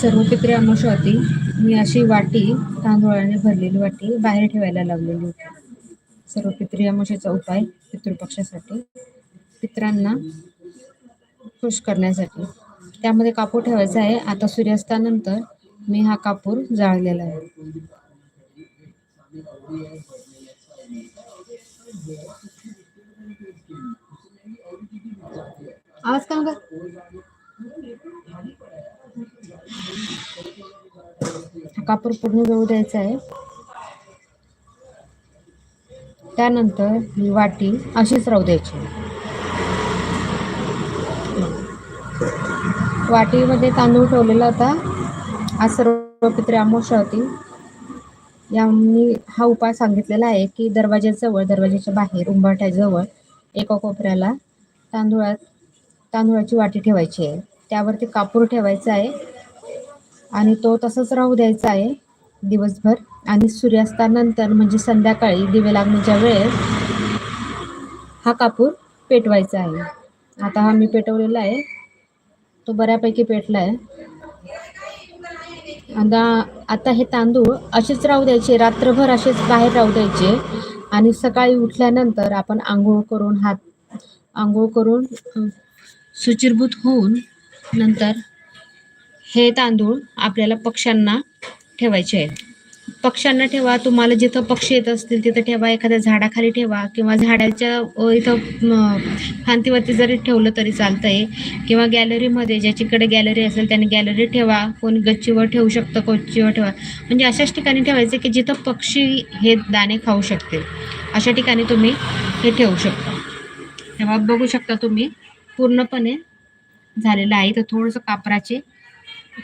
सर्व पित्री होती मी अशी वाटी तांदूळाने भरलेली वाटी बाहेर ठेवायला लावलेली होती. सर्व पित्री अमावस्याचा उपाय पितृपक्षासाठी पित्रांना खुश करण्यासाठी. त्यामध्ये कापूर ठेवायचा आहे. आता सूर्यास्तानंतर मी हा कापूर जाळलेला आहे. आवाज का कापूर पूर्ण जळू द्यायचा आहे. त्यानंतर ही वाटी अशीच राहू द्यायची. वाटीमध्ये तांदूळ ठेवलेला होता आज सर्व पित्रे अमोशा होती या मी हा उपाय सांगितलेला आहे की दरवाज्याजवळ दरवाज्याच्या बाहेर उंबरठ्याजवळ एका कोपऱ्याला तांदूळात तांदूळाची वाटी ठेवायची आहे. त्यावरती कापूर ठेवायचा आहे. आणि तो तसंच राहू द्यायचा आहे दिवसभर. आणि सूर्यास्तानंतर म्हणजे संध्याकाळी दिवे लागण्याच्या वेळेस हा कापूर पेटवायचा आहे. आता हा मी पेटवलेला आहे. तो बऱ्यापैकी पेटला आहे आता आता हे तांदूळ असेच राहू द्यायचे रात्रभर असेच बाहेर राहू द्यायचे. आणि सकाळी उठल्यानंतर आपण आंघोळ करून हात आंघोळ करून सुचिरभूत होऊन नंतर हे तांदूळ आपल्याला पक्ष्यांना ठेवायचे आहे पक्ष्यांना ठेवा तुम्हाला जिथं पक्षी येत असतील तिथं ठेवा एखाद्या झाडाखाली ठेवा किंवा झाडाच्या इथं फांतीवरती जरी ठेवलं तरी चालतंय. किंवा गॅलरीमध्ये ज्याच्याकडे गॅलरी असेल त्याने गॅलरी ठेवा कोण गच्चीवर ठेवू शकतं कोच्चीवर ठेवा. म्हणजे अशाच ठिकाणी ठेवायचं की जिथं पक्षी हे दाणे खाऊ शकतील. अशा ठिकाणी तुम्ही हे ठेवू शकता. तेव्हा बघू शकता तुम्ही पूर्णपणे झालेलं आहे. तर थोडंसं कापराचे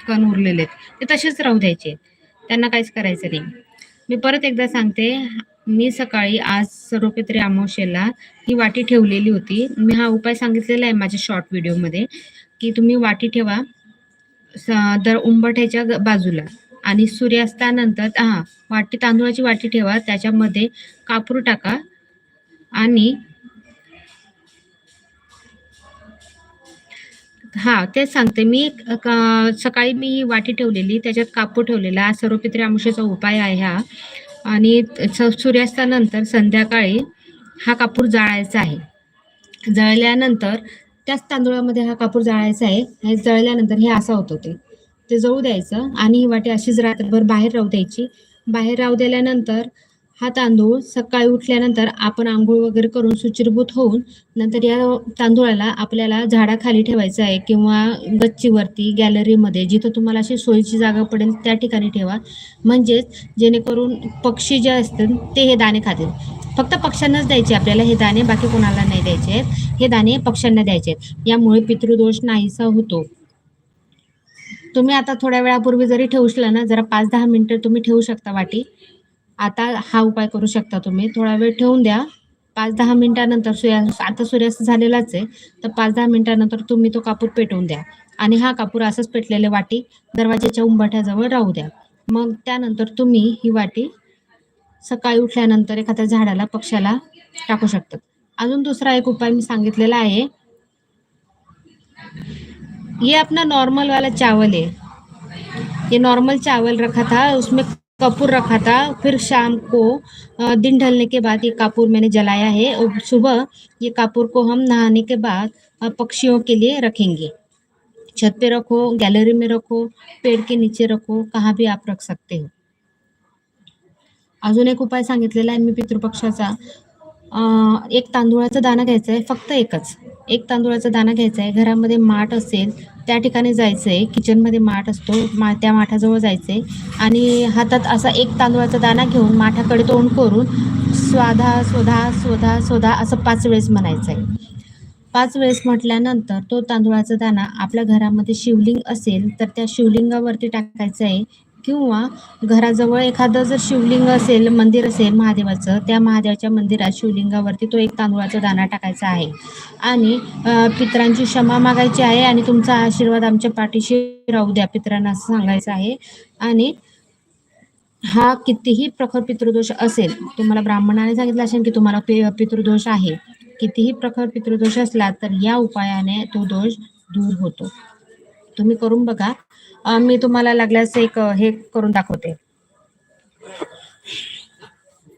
कण उरलेले आहेत. ते तसेच राहू द्यायचे त्यांना काहीच करायचं नाही. मी परत एकदा सांगते मी सकाळी आज सर्वपित्री अमावशेला ही वाटी ठेवलेली होती. मी हा उपाय सांगितलेला आहे माझ्या शॉर्ट व्हिडिओमध्ये की तुम्ही वाटी ठेवा स- दर उंबठ्याच्या बाजूला. आणि सूर्यास्तानंतर हा वाटी तांदूळाची वाटी ठेवा त्याच्यामध्ये कापूर टाका आणि हा तेच सांगते. मी सकाळी मी वाटी ठेवलेली त्याच्यात कापूर ठेवलेला. सर्वपित्री अमावस्येचा उपाय आहे हा. आणि स- सूर्यास्तानंतर संध्याकाळी हा कापूर जाळायचा आहे. जळल्यानंतर त्याच तांदूळामध्ये हा कापूर जाळायचा आहे. हे जळल्यानंतर हे असं होतं ते ते जळू द्यायचं आणि ही वाटी अशीच रात्रभर बाहेर राहू द्यायची. बाहेर राहू दिल्यानंतर हा तांदूळ सकाळी उठल्यानंतर आपण आंघोळ वगैरे करून सुचिरभूत होऊन नंतर या तांदूळाला आपल्याला झाडाखाली ठेवायचं आहे किंवा गच्चीवरती गॅलरीमध्ये जिथं तुम्हाला अशी सोयीची जागा पडेल त्या ठिकाणी ठेवा. म्हणजेच जेणेकरून पक्षी जे असतील ते हे दाणे खातील. फक्त पक्ष्यांनाच द्यायचे आपल्याला हे दाणे बाकी कोणाला नाही द्यायचे. आहेत हे दाणे पक्ष्यांना द्यायचे. आहेत यामुळे पितृदोष नाहीसा होतो. तुम्ही आता थोड्या वेळापूर्वी जरी ठेवशीला ना जरा पाच दहा मिनिटं तुम्ही ठेवू शकता वाटी. आता हा उपाय करू शकता तुम्ही. थोडा वेळ ठेवून द्या. पाच दहा मिनिटानंतर सूर्या आता सूर्यास्त झालेलाच आहे. तर पाच दहा मिनिटानंतर तुम्ही तो कापूर पेटवून द्या. आणि हा कापूर असंच पेटलेले वाटी दरवाजाच्या उंबाठ्याजवळ राहू द्या. मग त्यानंतर तुम्ही ही वाटी सकाळी उठल्यानंतर एखाद्या झाडाला पक्ष्याला टाकू शकतात अजून दुसरा एक उपाय मी सांगितलेला आहे. ये अपना नॉर्मल वाला चावल है ये नॉर्मल चावल रखा था उसमें कपूर रखा था। फिर शाम को दिन ढलने के बाद ये कापूर मैंने जलाया है और सुबह ये कापूर को हम नहाने के बाद पक्षियों के लिए रखेंगे। छत पे रखो, गैलरी में रखो, पेड़ के नीचे रखो, कहाँ भी आप रख सकते हो। अजून एक उपाय सांगितलेला आहे मी पितृपक्षाचा. एक तांदूळाचा दाणा घ्यायचा आहे, फक्त एकच. एक तांदूळाचा दाणा घ्यायचा आहे. घरामध्ये माठ असेल त्या ठिकाणी जायचं आहे किचनमध्ये माठ असतो मा त्या माठाजवळ जायचं आहे आणि हातात असा एक तांदूळाचा दाणा घेऊन माठाकडे तोंड करून स्वाधा स्वधा स्वधा स्वधा असं पाच वेळेस म्हणायचं आहे पाच वेळेस म्हटल्यानंतर तो तांदूळाचा दाणा आपल्या घरामध्ये शिवलिंग असेल तर त्या शिवलिंगावरती टाकायचं आहे. किंवा घराजवळ एखादं जर शिवलिंग असेल मंदिर असेल महादेवाचं त्या महादेवाच्या मंदिरात शिवलिंगावरती तो एक तांदूळाचा दाणा टाकायचा आहे. आणि पित्रांची क्षमा मागायची आहे आणि तुमचा आशीर्वाद आमच्या पाठीशी राहू द्या पितरांना असं सांगायचं आहे. आणि हा कितीही प्रखर पितृदोष असेल तुम्हाला ब्राह्मणाने सांगितलं असेल की तुम्हाला पि पितृदोष आहे. कितीही प्रखर पितृदोष असला तर या उपायाने तो दोष दूर होतो. तुम्ही करून बघा. मी तुम्हाला लागल्यास एक हे करून दाखवते.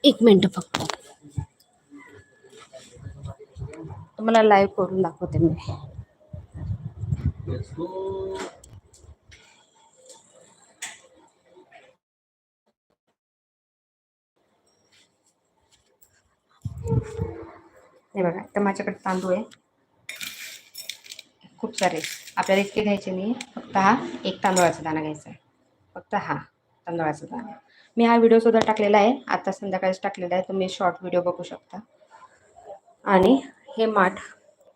एक मिनिट फक्त. तुम्हाला लाईव्ह करून दाखवते मी. हे बघा तर माझ्याकडे तांदूळ आहे. खूप सारे. आपल्याला इतके घ्यायचे नाही फक्त हा एक तांदळाचा दाणा घ्यायचा आहे. फक्त हा तांदळाचा दाणा. मी हा व्हिडिओ सुद्धा टाकलेला आहे. आता संध्याकाळीच टाकलेला आहे. तुम्ही शॉर्ट व्हिडिओ बघू शकता. आणि हे माठ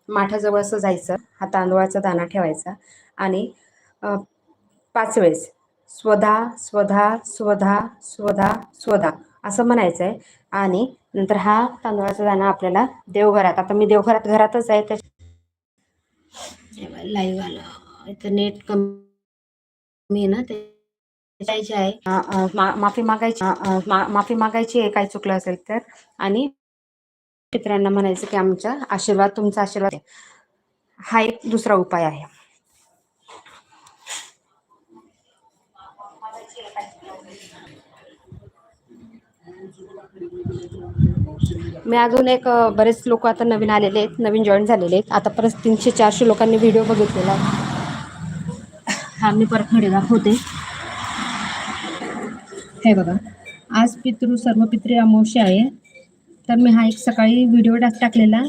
माठाजवळ असं जायचं. हा तांदूळाचा दाणा ठेवायचा. आणि पाच वेळेस स्वधा स्वधा स्वधा स्वधा स्वधा असं म्हणायचं आहे आणि नंतर हा तांदळाचा दाणा आपल्याला देवघरात आता मी देवघरात घरातच आहे त्याच्या लाईव्ह आलं. इथं नेट कमी आहे ना ते जायचे आहे. माफी मागायची माफी मागायची आहे काय चुकलं असेल तर. आणि मित्रांना म्हणायचं की आमच्या आशीर्वाद तुमचा आशीर्वाद आहे. हा एक दुसरा उपाय आहे. मी अजून एक बरेच लोक आता नवीन आलेले आहेत नवीन जॉईन झालेले आहेत. आता परत तीनशे चारशे लोकांनी व्हिडिओ बघितलेला हा मी परत व्हिडिओ दाखवते. हे बघा. आज पितृ सर्व पितृ अमावस्या आहे. तर मी हा एक सकाळी व्हिडिओ टाकलेला.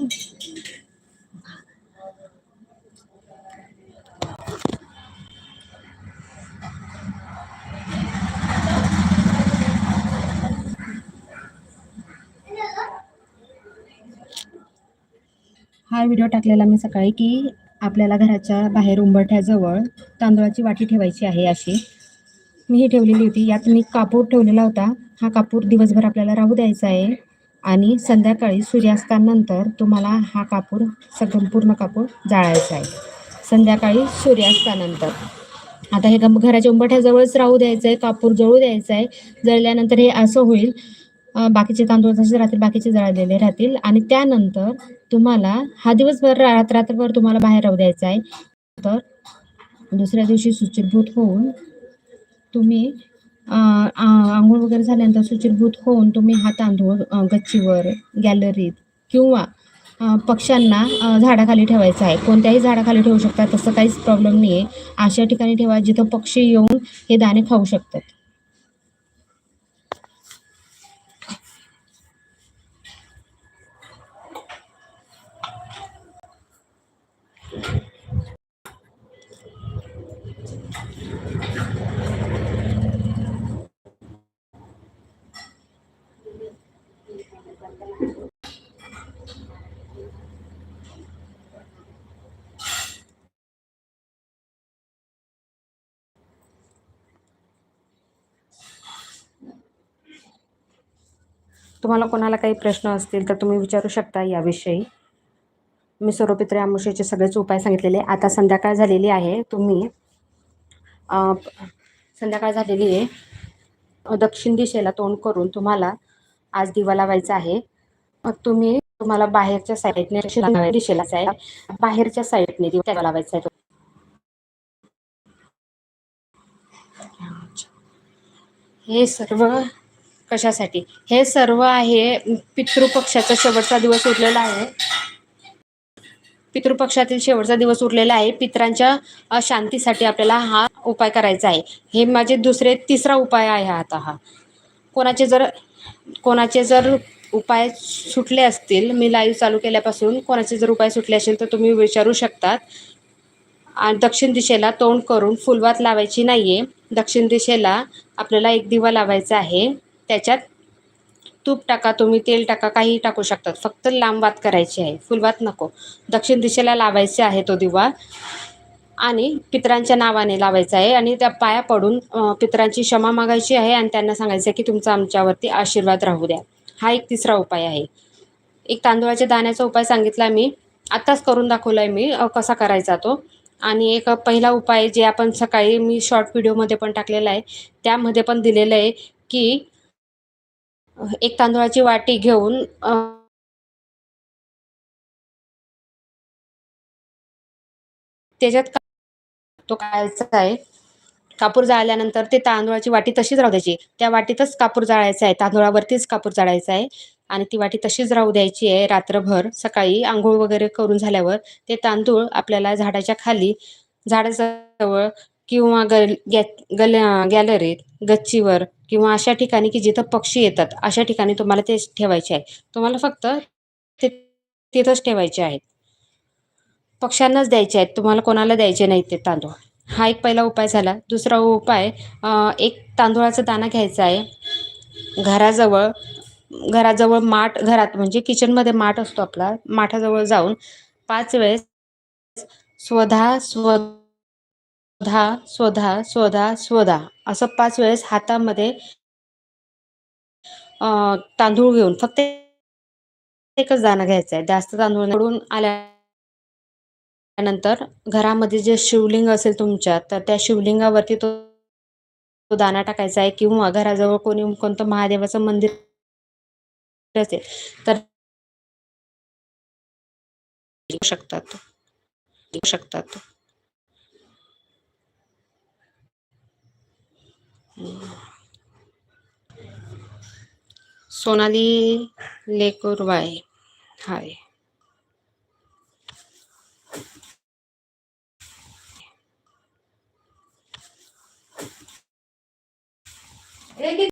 हा व्हिडिओ टाकलेला मी सकाळी की आपल्याला घराच्या बाहेर उंबरठ्याजवळ तांदळाची वाटी ठेवायची आहे अशी. मी ही ठेवलेली होती. यात मी कापूर ठेवलेला होता. हा कापूर दिवसभर आपल्याला राहू द्यायचा आहे. आणि संध्याकाळी सूर्यास्तानंतर तुम्हाला हा कापूर सगळं पूर्ण कापूर जाळायचा आहे. संध्याकाळी सूर्यास्तानंतर. आता हे घराच्या उंबरठ्याजवळच राहू द्यायचं आहे कापूर जळू द्यायचं आहे जळल्यानंतर हे असं होईल बाकीचे तांदूळ तसेच राहतील बाकीचे जळालेले राहतील. आणि त्यानंतर तुम्हाला हा दिवसभर रात्र रात्रभर तुम्हाला बाहेर राहू द्यायचा आहे. तर दुसऱ्या दिवशी सुचिरभूत होऊन तुम्ही आंघोळ वगैरे झाल्यानंतर सुचिरभूत होऊन तुम्ही हा तांदूळ गच्चीवर गॅलरीत किंवा पक्ष्यांना झाडाखाली ठेवायचा आहे. कोणत्याही झाडाखाली ठेवू शकतात तसं काहीच प्रॉब्लेम नाही आहे अशा ठिकाणी ठेवा जिथं पक्षी येऊन हे दाणे खाऊ शकतात. तुम्हाला कोणाला काही प्रश्न असतील तर तुम्ही विचारू शकता याविषयी. मी सर्वपित्री आमुषेचे सगळेच उपाय सांगितलेले आता संध्याकाळ झालेली आहे. तुम्ही संध्याकाळ झालेली आहे. दक्षिण दिशेला तोंड करून तुम्हाला आज दिवा लावायचा आहे. मग तुम्ही तुम्हाला बाहेरच्या साईडने दक्षिण दिशेलाच आहे बाहेरच्या साईडने दिवा लावायचा आहे हे सर्व कशासाठी? हे सर्व आहे पितृपक्षाचा शेवटचा दिवस उरलेला आहे. पितृपक्षातील शेवटचा दिवस उरलेला आहे. पितरांच्या शांतीसाठी आपल्याला हा उपाय करायचा आहे. हे माझे दुसरे तिसरा उपाय आहे आता हा. कोणाचे जर कोणाचे जर उपाय सुटले असतील मी लाईव्ह चालू केल्यापासून कोणाचे जर उपाय सुटले असेल तर तुम्ही विचारू शकतात. आणि दक्षिण दिशेला तोंड करून फुलवात लावायची नाही आहे दक्षिण दिशेला आपल्याला एक दिवा लावायचा आहे. त्याच्यात तूप टाका तुम्ही तेल टाका काही टाकू शकतात. फक्त लांब वात करायची आहे. फुलवात नको. दक्षिण दिशेला लावायचे आहे तो दिवा. आणि पितरांच्या नावाने लावायचा आहे. आणि त्या पाया पडून पित्रांची पितरांची क्षमा मागायची आहे आणि त्यांना सांगायचं आहे की तुमचा आमच्यावरती आशीर्वाद राहू द्या. हा एक तिसरा उपाय आहे. एक तांदूळाच्या दाण्याचा उपाय सांगितला मी. आत्ताच करून दाखवला आहे मी कसा करायचा तो. आणि एक पहिला उपाय जे आपण सकाळी मी शॉर्ट व्हिडिओमध्ये पण टाकलेला आहे त्यामध्ये पण दिलेलं आहे की एक तांदूळाची वाटी घेऊन त्याच्यात का- तो काढायचा आहे. कापूर जाळल्यानंतर ते तांदूळाची वाटी तशीच राहू द्यायची. त्या वाटीतच कापूर जाळायचा आहे. तांदूळावरतीच कापूर जाळायचा आहे. आणि ती वाटी तशीच राहू द्यायची आहे रात्रभर. सकाळी आंघोळ वगैरे करून झाल्यावर ते तांदूळ आपल्याला झाडाच्या खाली झाडाजवळ किंवा गल गॅ गल गॅलरीत गच्चीवर किंवा अशा ठिकाणी की जिथं पक्षी येतात अशा ठिकाणी तुम्हाला ते ठेवायचे आहे. तुम्हाला फक्त ते तिथंच ठेवायचे आहेत. पक्ष्यांनाच द्यायचे आहेत. तुम्हाला कोणाला द्यायचे नाहीत ते तांदूळ. हा एक पहिला उपाय झाला. दुसरा उपाय एक तांदूळाचा दाणा घ्यायचा आहे. घराजवळ घराजवळ माठ घरात म्हणजे किचनमध्ये माठ असतो आपला माठाजवळ जाऊन पाच वेळेस स्वधा स्वधा स्वधा स्वधा स्वधा असं पाच वेळेस हातामध्ये तांदूळ घेऊन फक्त एकच दाणा घ्यायचा आहे. जास्त तांदूळ निवडून त्यानंतर घरामध्ये जे शिवलिंग असेल तुमच्या तर त्या शिवलिंगावरती तो तो दाना टाकायचा आहे किंवा घराजवळ कोणी कोणतं महादेवाचं मंदिर असेल तर शकतात शकतात सोनाली लेकुरवाय हाय. রেখে